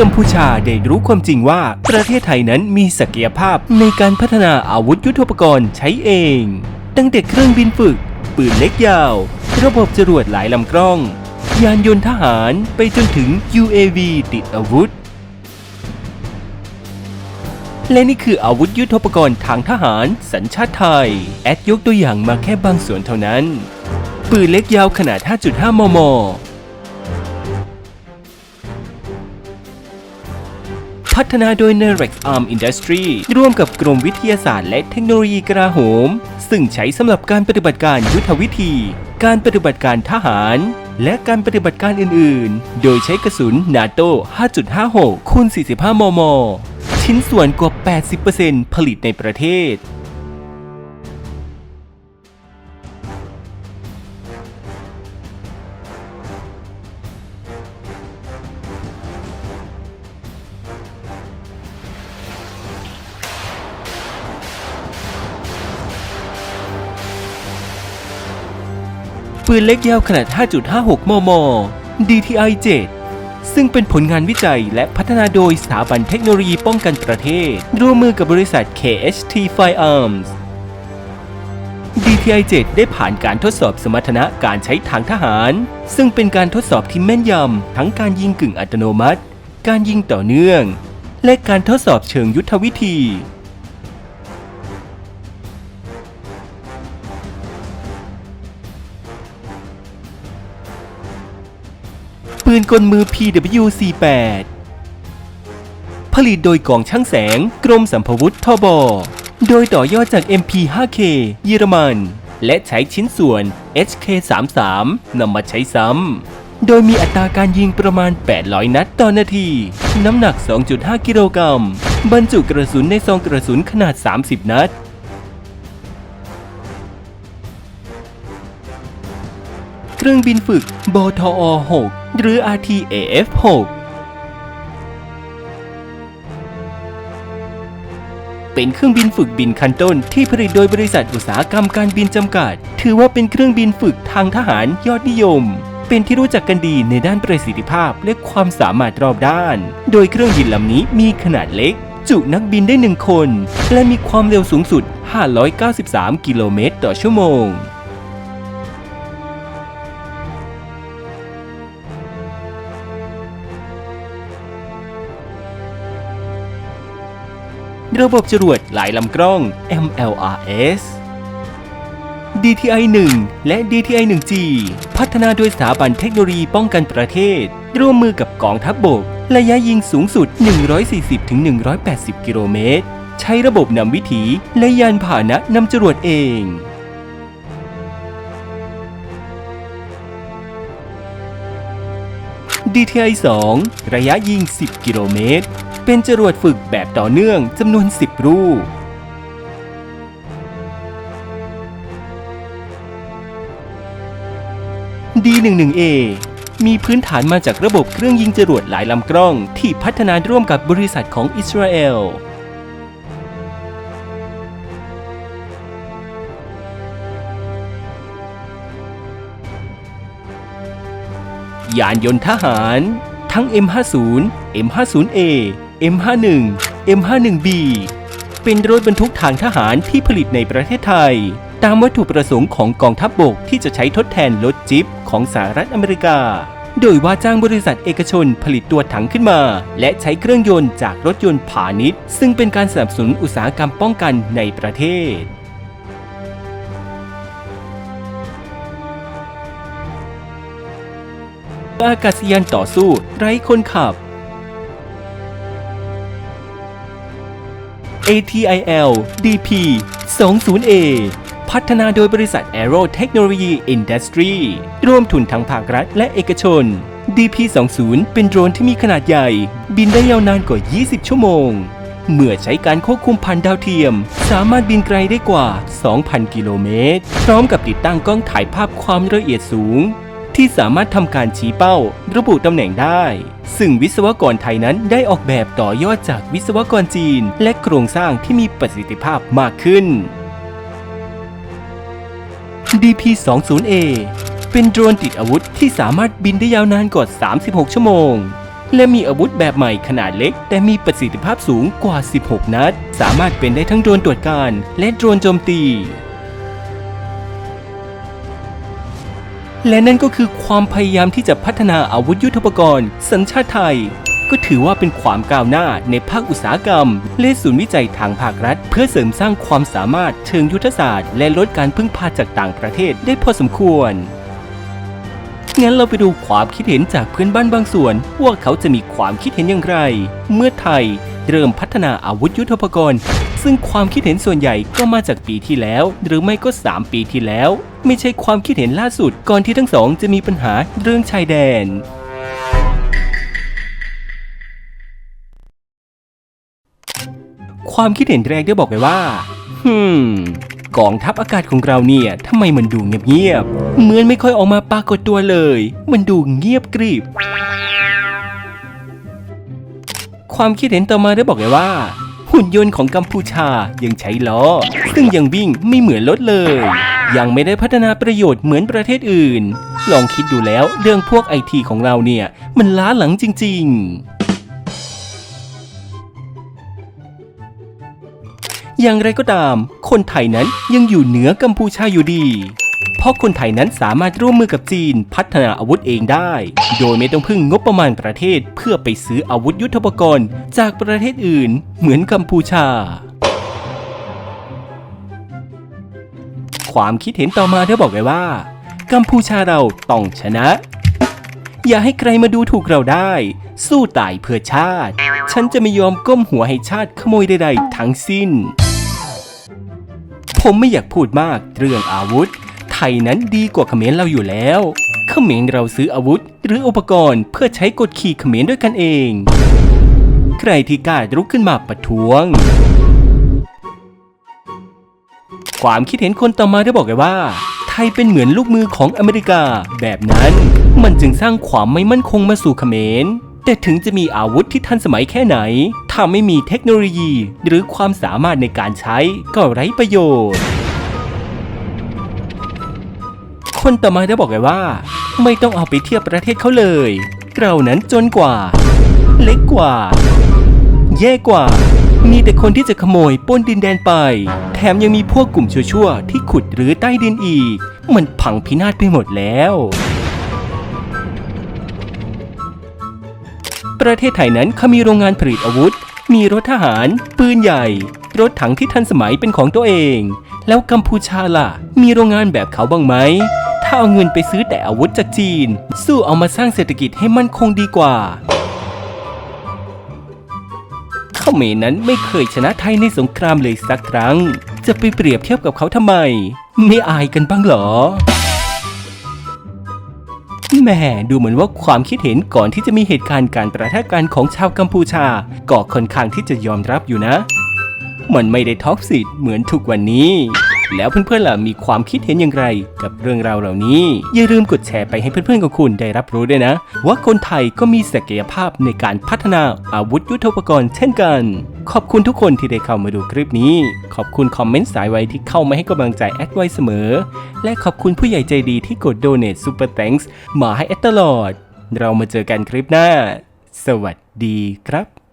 กัมพูชาได้รู้ความจริงว่า ประเทศไทยนั้นมีศักยภาพในการพัฒนาอาวุธยุทโธปกรณ์ใช้เอง ตั้งแต่เครื่องบินฝึก ปืนเล็กยาว ระบบจรวดหลายลำกล้อง ยานยนต์ทหารไปจนถึง UAV ติดอาวุธ และนี่คืออาวุธยุทโธปกรณ์ทางทหาร สัญชาติไทย แอดยกตัวอย่างมาแค่บางส่วนเท่านั้น ปืนเล็กยาวขนาด 5.5 มม พัฒนาโดย Nerex Arm Industry ร่วมกับกรมวิทยาศาสตร์และเทคโนโลยีกระโหม ซึ่งใช้สำหรับการปฏิบัติการยุทธวิธี การปฏิบัติการทหาร และการปฏิบัติการอื่น ๆ โดยใช้กระสุนนาโต5.56คูณ45 มม ชิ้นส่วนกว่า 80%ผลิตในประเทศ ปืนเล็กยาวขนาด 5.56 มม DTI 7 ซึ่งเป็นผลงานวิจัยและพัฒนาโดยสถาบันเทคโนโลยีป้องกันประเทศ ร่วมมือกับบริษัท KHT Firearms DTI 7 ได้ผ่านการทดสอบสมรรถนะการใช้ทางทหาร ซึ่งเป็นการทดสอบที่แม่นยำ ทั้งการยิงกึ่งอัตโนมัติ การยิงต่อเนื่อง และการทดสอบเชิงยุทธวิธี ปืนกลมือ PW48 ผลิตโดยกองช่างแสง กรมสัมพวุธทบ โดยต่อยอดจาก MP5K เยอรมัน และใช้ชิ้นส่วน HK33 นำมาใช้ซ้ำ โดยมีอัตราการยิงประมาณ 800 นัดต่อนาที น้ำหนัก 2.5 กิโลกรัม บรรจุกระสุนในซองกระสุนขนาด 30 นัด เครื่องบินฝึกบทอ 6 หรือ RTAF 6 เป็นเครื่องบินฝึกบินคันต้นที่ผลิตโดยบริษัทอุตสาหกรรมการบินจำกัด ถือว่าเป็นเครื่องบินฝึกทางทหารยอดนิยม เป็นที่รู้จักกันดีในด้านประสิทธิภาพและความสามารถรอบด้าน โดยเครื่องบินลำนี้มีขนาดเล็ก จุนักบินได้หนึ่งคน และมีความเร็วสูงสุด 593 กิโลเมตรต่อชั่วโมง ระบบจรวดหลายลำกล้อง MLRS DTI 1 และ DTI 1G พัฒนาโดยสถาบันเทคโนโลยีป้องกันประเทศ ร่วมมือกับกองทัพบบก ระยะยิงสูงสุด 140-180 กิโลเมตร ใช้ระบบนำวิถีและยานพาหนะนำจรวดเอง DTI 2ระยะยิง 10 กิโลเมตร เป็นจรวดฝึกแบบต่อเนื่องจำนวน 10 รูป D11A มีพื้นฐานมาจากระบบเครื่องยิงจรวดหลายลำกล้อง ที่พัฒนาร่วมกับบริษัทของอิสราเอล ยานยนต์ทหาร ทั้ง M50 M50A M51 M51B เป็นรถบรรทุกทางทหารที่ผลิตในประเทศไทย ตามวัตถุประสงค์ของกองทัพบบกที่จะใช้ทดแทนรถจิ๊ปของสหรัฐอเมริกา โดยว่าจ้างบริษัทเอกชนผลิตตัวถังขึ้นมา และใช้เครื่องยนต์จากรถยนต์ผาณิชย์ ซึ่งเป็นการสนับสนุนอุตสาหกรรมป้องกันในประเทศอากาศยานต่อสู้ ไร้คนขับ ATIL DP 20A พัฒนาโดยบริษัท Aero Technology Industry ร่วมทุนทั้งภาครัฐและเอกชน DP 20 เป็นโดรนที่มีขนาดใหญ่ บินได้ยาวนานกว่า 20 ชั่วโมง เมื่อใช้การควบคุมผ่านดาวเทียม สามารถบินไกลได้กว่า 2,000 กิโลเมตร พร้อมกับติดตั้งกล้องถ่ายภาพความละเอียดสูง ที่สามารถทำการชี้เป้า ระบุตำแหน่งได้ ซึ่งวิศวกรไทยนั้นได้ออกแบบต่อยอดจากวิศวกรจีน และโครงสร้างที่มีประสิทธิภาพมากขึ้น DP-20A เป็นโดรนติดอาวุธที่สามารถบินได้ยาวนานกว่า 36 ชั่วโมง และมีอาวุธแบบใหม่ขนาดเล็ก แต่มีประสิทธิภาพสูงกว่า 16 นัด สามารถเป็นได้ทั้งโดรนตรวจการ และโดรนโจมตี และนั่นก็คือความพยายามที่จะพัฒนาอาวุธยุทโธปกรณ์ สัญชาติไทย ก็ถือว่าเป็นความก้าวหน้าในภาคอุตสาหกรรม และศูนย์วิจัยทางภาครัฐ เพื่อเสริมสร้างความสามารถเชิงยุทธศาสตร์ และลดการพึ่งพาจากต่างประเทศได้พอสมควรงั้นเราไปดูความคิดเห็นจากเพื่อนบ้านบางส่วน ว่าเขาจะมีความคิดเห็นอย่างไร เมื่อไทย เริ่มพัฒนาอาวุธยุทโธปกรณ์ ซึ่งความคิดเห็นส่วนใหญ่ก็มาจากปีที่แล้ว หรือไม่ก็ 3 ปีที่แล้ว ไม่ใช่ความคิดเห็นล่าสุดก่อนที่ทั้งสองจะมีปัญหาเรื่องชายแดนความคิดเห็นแรกได้บอกไว้ว่า ฮึมกองทัพอากาศของเราเนี่ยทำไมมันดูเงียบๆ เหมือนไม่ค่อยออกมาปรากฏตัวเลย มันดูเงียบกริบ ความคิดเห็นต่อมาได้บอกไว้ว่า หุ่นยนต์ของกัมพูชายังใช้ล้อ ซึ่งยังวิ่งไม่เหมือนรถเลย ยังไม่ได้พัฒนาประโยชน์เหมือนประเทศอื่น ลองคิดดูแล้วเรื่องพวกไอทีของเราเนี่ย มันล้าหลังจริง ๆอย่างไรก็ตาม คนไทยนั้นยังอยู่เหนือกัมพูชาอยู่ดี เพราะคนไทยนั้นสามารถร่วมมือกับจีนพัฒนาอาวุธเองได้ โดยไม่ต้องพึ่งงบประมาณประเทศเพื่อไปซื้ออาวุธยุทโธปกรณ์จากประเทศอื่น เหมือนกัมพูชา ความคิดเห็นต่อมาได้บอกไว้ว่า กัมพูชาเราต้องชนะ อย่าให้ใครมาดูถูกเราได้ สู้ตายเพื่อชาติ ฉันจะไม่ยอมก้มหัวให้ชาติขโมยใดๆทั้งสิ้น ผมไม่อยากพูดมากเรื่องอาวุธ ไทยนั้นดีกว่าเขมรเราอยู่แล้วเขมรเราซื้ออาวุธ หรืออุปกรณ์เพื่อใช้กดขี่เขมรด้วยกันเอง ใครที่กล้าลุกขึ้นมาประท้วง ความคิดเห็นคนต่อมาได้บอกไว้ว่า ไทยเป็นเหมือนลูกมือของอเมริกา แบบนั้นมันจึงสร้างความไม่มั่นคงมาสู่เขมรแต่ถึงจะมีอาวุธที่ทันสมัยแค่ไหน ถ้าไม่มีเทคโนโลยี หรือความสามารถในการใช้ก็ไร้ประโยชน์ คนต่อมาได้บอกไว้ว่า ไม่ต้องเอาไปเทียบประเทศเขาเลย เรานั้นจนกว่า เล็กกว่า แย่กว่า มีแต่คนที่จะขโมยป้นดินแดนไป แถมยังมีพวกกลุ่มชั่วๆที่ขุดหรือใต้ดินอีก มันพังพินาศไปหมดแล้วประเทศไทยนั้นเขามีโรงงานผลิตอาวุธ มีรถทหาร ปืนใหญ่ รถถังที่ทันสมัยเป็นของตัวเอง แล้วกัมพูชาล่ะ มีโรงงานแบบเขาบ้างไหม เอาเงินไปซื้อแต่อาวุธจากจีน สู้เอามาสร้างเศรษฐกิจให้มั่นคงดีกว่าเขมรนั้นไม่เคยชนะไทยในสงครามเลยสักครั้ง จะไปเปรียบเทียบกับเขาทำไม ไม่อายกันบ้างเหรอแม่ดูเหมือนว่าความคิดเห็นก่อนที่จะมีเหตุการณ์การประทะกันของชาวกัมพูชา ก็ค่อนข้างที่จะยอมรับอยู่นะ มันไม่ได้ท็อกซิตเหมือนทุกวันนี้ แล้วเพื่อนๆล่ะมีความคิดเห็นอย่างไร กับเรื่องราวเหล่านี้ อย่าลืมกดแชร์ไปให้เพื่อนๆของคุณได้รับรู้ด้วยนะ ว่าคนไทยก็มีศักยภาพในการพัฒนาอาวุธยุทโธปกรณ์เช่นกัน ขอบคุณทุกคนที่ได้เข้ามาดูคลิปนี้ ขอบคุณคอมเมนต์สายไวที่เข้ามาให้กำลังใจแอดไว้เสมอ และขอบคุณผู้ใหญ่ใจดีที่กดโดเน a ซูเปอร์ a n k s มาให้แอดตลอด เรามาเจอกันคลิปหน้า สวัสดีครับ